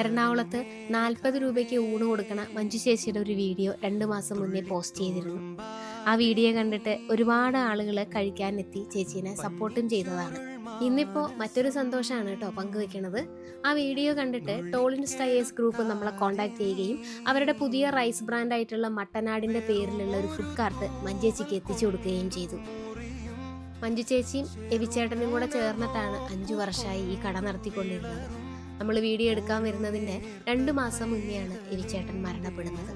എറണാകുളത്ത് നാൽപ്പത് രൂപയ്ക്ക് ഊണ് കൊടുക്കണ മഞ്ജു ചേച്ചിയുടെ ഒരു വീഡിയോ രണ്ട് മാസം മുന്നേ പോസ്റ്റ് ചെയ്തിരുന്നു. ആ വീഡിയോ കണ്ടിട്ട് ഒരുപാട് ആളുകൾ കഴിക്കാനെത്തി ചേച്ചീനെ സപ്പോർട്ടും ചെയ്തതാണ്. ഇന്നിപ്പോൾ മറ്റൊരു സന്തോഷമാണ് കേട്ടോ പങ്കുവെക്കുന്നത് ആ വീഡിയോ കണ്ടിട്ട് ടോളിൻ സ്റ്റയേഴ്സ് ഗ്രൂപ്പ് നമ്മളെ കോൺടാക്ട് ചെയ്യുകയും അവരുടെ പുതിയ റൈസ് ബ്രാൻഡായിട്ടുള്ള മട്ടനാടിന്റെ പേരിലുള്ള ഒരു ഫുഡ് കാർട്ട് മഞ്ചേച്ചിക്ക് എത്തിച്ചു കൊടുക്കുകയും ചെയ്തു. മഞ്ജു ചേച്ചിയും എവിച്ചേട്ടനും കൂടെ ചേർന്നിട്ടാണ് അഞ്ചു വർഷമായി ഈ കട നടത്തിക്കൊണ്ടിരുന്നത്. നമ്മൾ വീഡിയോ എടുക്കാൻ വരുന്നതിന്റെ രണ്ട് മാസം മുന്നെയാണ് എരിച്ചേട്ടൻ മരണപ്പെടുന്നത്.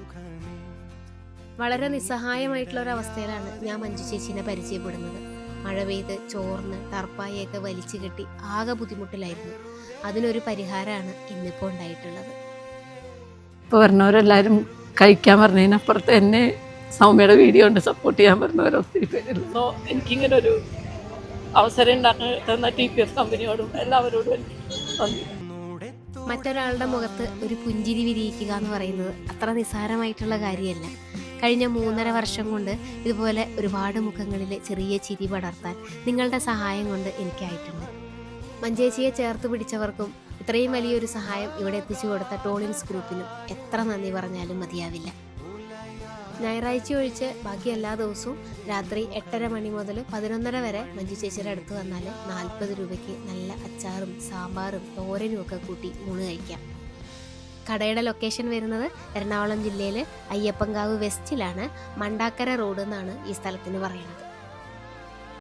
വളരെ നിസ്സഹായമായിട്ടുള്ള ഒരു അവസ്ഥയിലാണ് ഞാൻ മഞ്ജു ചേച്ചീനെ പരിചയപ്പെടുന്നത്. മഴ പെയ്ത് ചോർന്ന് ടർപ്പായൊക്കെ വലിച്ചു കെട്ടി ആകെ ബുദ്ധിമുട്ടിലായിരുന്നു. അതിനൊരു പരിഹാരമാണ് ഇന്നിപ്പോൾ ഉണ്ടായിട്ടുള്ളത്. ഇപ്പോൾ വരുന്നവരെല്ലാവരും കഴിക്കാൻ പറഞ്ഞതിനപ്പുറത്ത് എന്നെ സൗമ്യയുടെ വീഡിയോ ഉണ്ട് സപ്പോർട്ട് ചെയ്യാൻ വരുന്നവർ ഒത്തിരി പേരുണ്ട്. എനിക്കിങ്ങനൊരു എനിക്കിങ്ങനെ ഒരു അവസരം ഉണ്ടാക്കാൻ തന്ന ടി പി എഫ് കമ്പനിയോടും എല്ലാവരോടും എനിക്ക് നന്ദി. മറ്റൊരാളുടെ മുഖത്ത് ഒരു പുഞ്ചിരി വിരിയിക്കുക എന്ന് പറയുന്നത് അത്ര നിസ്സാരമായിട്ടുള്ള കാര്യമല്ല. കഴിഞ്ഞ മൂന്നര വർഷം കൊണ്ട് ഇതുപോലെ ഒരുപാട് മുഖങ്ങളിൽ ചെറിയ ചിരി പടർത്താൻ നിങ്ങളുടെ സഹായം കൊണ്ട് എനിക്കായിട്ടുണ്ട്. മഞ്ചേച്ചിയെ ചേർത്ത് പിടിച്ചവർക്കും ഇത്രയും വലിയൊരു സഹായം ഇവിടെ എത്തിച്ചു കൊടുത്ത ടോളിൻസ് ഗ്രൂപ്പിനും എത്ര നന്ദി പറഞ്ഞാലും മതിയാവില്ല. ഞായറാഴ്ച ഒഴിച്ച് ബാക്കി എല്ലാ ദിവസവും രാത്രി എട്ടര മണി മുതൽ പതിനൊന്നര വരെ മഞ്ജു ചേച്ചിയുടെ അടുത്ത് വന്നാൽ നാൽപ്പത് രൂപയ്ക്ക് നല്ല അച്ചാറും സാമ്പാറും തോരനും ഒക്കെ കൂട്ടി ഊണ് കഴിക്കാം. കടയുടെ ലൊക്കേഷൻ വരുന്നത് എറണാകുളം ജില്ലയിൽ അയ്യപ്പങ്കാവ് വെസ്റ്റിലാണ് മണ്ടാക്കര റോഡ് എന്നാണ് ഈ സ്ഥലത്തിന് പറയുന്നത്.